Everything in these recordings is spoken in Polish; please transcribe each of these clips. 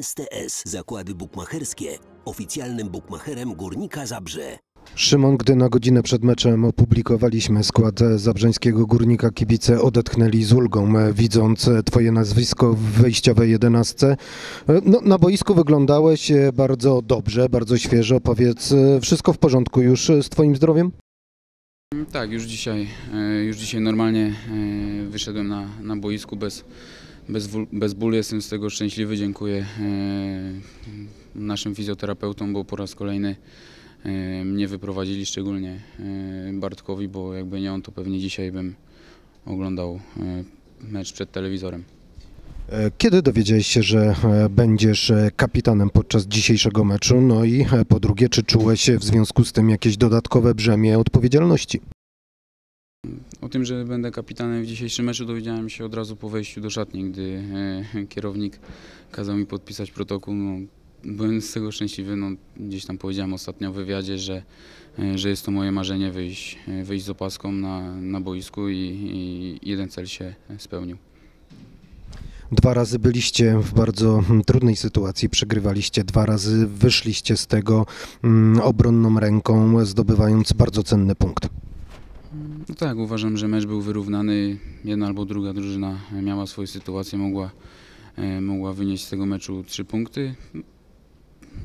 STS Zakłady Bukmacherskie, oficjalnym bukmacherem Górnika Zabrze. Szymon, gdy na godzinę przed meczem opublikowaliśmy skład zabrzeńskiego górnika, kibice odetchnęli z ulgą, widząc twoje nazwisko w wyjściowej jedenastce. No, na boisku wyglądałeś bardzo dobrze, bardzo świeżo. Powiedz, wszystko w porządku już z twoim zdrowiem? Tak, już dzisiaj, e, już dzisiaj normalnie e, wyszedłem na, na boisku bez, bez, bez bólu. Jestem z tego szczęśliwy. Dziękuję e, naszym fizjoterapeutom, bo po raz kolejny e, mnie wyprowadzili, szczególnie e, Bartkowi, bo jakby nie on, to pewnie dzisiaj bym oglądał mecz przed telewizorem. Kiedy dowiedziałeś się, że będziesz kapitanem podczas dzisiejszego meczu? No i po drugie, czy czułeś w związku z tym jakieś dodatkowe brzemię odpowiedzialności? O tym, że będę kapitanem w dzisiejszym meczu dowiedziałem się od razu po wejściu do szatni, gdy e, kierownik kazał mi podpisać protokół. No, byłem z tego szczęśliwy. No, gdzieś tam powiedziałem ostatnio w wywiadzie, że, e, że jest to moje marzenie wyjść, e, wyjść z opaską na, na boisku i, i jeden cel się spełnił. Dwa razy byliście w bardzo mm, trudnej sytuacji, przegrywaliście dwa razy, wyszliście z tego mm, obronną ręką, zdobywając bardzo cenny punkt. No tak, uważam, że mecz był wyrównany. Jedna albo druga drużyna miała swoje sytuacje, mogła, e, mogła wynieść z tego meczu trzy punkty.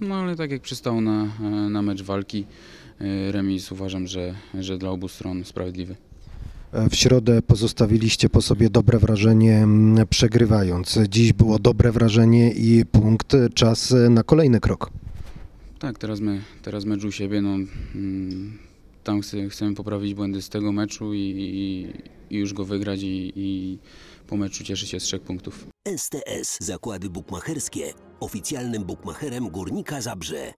No ale tak jak przystało na, e, na mecz walki, e, remis uważam, że, że dla obu stron sprawiedliwy. W środę pozostawiliście po sobie dobre wrażenie, przegrywając. Dziś było dobre wrażenie i punkt, czas na kolejny krok. Tak, teraz, my, teraz mecz u siebie. No, mm, tam chcę, chcemy poprawić błędy z tego meczu i, i, i już go wygrać i, i po meczu cieszyć się z trzech punktów. STS Zakłady Bukmacherskie, oficjalnym bukmacherem Górnika Zabrze.